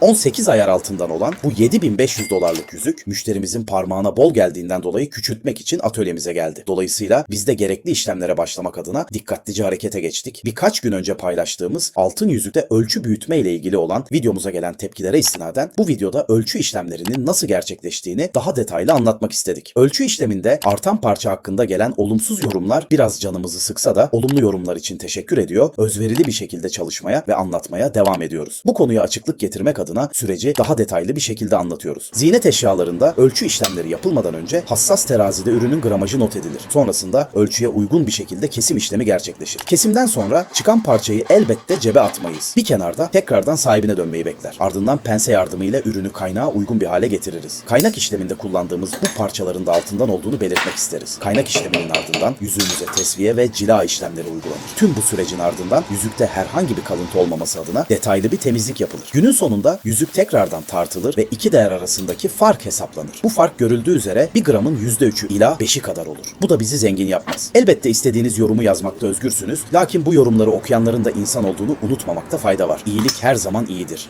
18 ayar altından olan bu 7500 dolarlık yüzük müşterimizin parmağına bol geldiğinden dolayı küçültmek için atölyemize geldi. Dolayısıyla biz de gerekli işlemlere başlamak adına dikkatlice harekete geçtik. Birkaç gün önce paylaştığımız altın yüzükte ölçü büyütme ile ilgili olan videomuza gelen tepkilere istinaden bu videoda ölçü işlemlerinin nasıl gerçekleştiğini daha detaylı anlatmak istedik. Ölçü işleminde artan parça hakkında gelen olumsuz yorumlar biraz canımızı sıksa da olumlu yorumlar için teşekkür ediyor. Özverili bir şekilde çalışmaya ve anlatmaya devam ediyoruz. Bu konuya açıklık getirmek adına süreci daha detaylı bir şekilde anlatıyoruz. Ziynet eşyalarında ölçü işlemleri yapılmadan önce hassas terazide ürünün gramajı not edilir. Sonrasında ölçüye uygun bir şekilde kesim işlemi gerçekleşir. Kesimden sonra çıkan parçayı elbette cebe atmayız. Bir kenarda tekrardan sahibine dönmeyi bekler. Ardından pense yardımıyla ürünü kaynağa uygun bir hale getiririz. Kaynak işleminde kullandığımız bu parçaların da altından olduğunu belirtmek isteriz. Kaynak işleminin ardından yüzüğümüze tesviye ve cila işlemleri uygulanır. Tüm bu sürecin ardından yüzükte herhangi bir kalıntı olmaması adına detaylı bir temizlik yapılır. Günün sonunda yüzük tekrardan tartılır ve iki değer arasındaki fark hesaplanır. Bu fark görüldüğü üzere 1 gramın %3'ü ila 5'i kadar olur. Bu da bizi zengin yapmaz. Elbette istediğiniz yorumu yazmakta özgürsünüz. Lakin bu yorumları okuyanların da insan olduğunu unutmamakta fayda var. İyilik her zaman iyidir.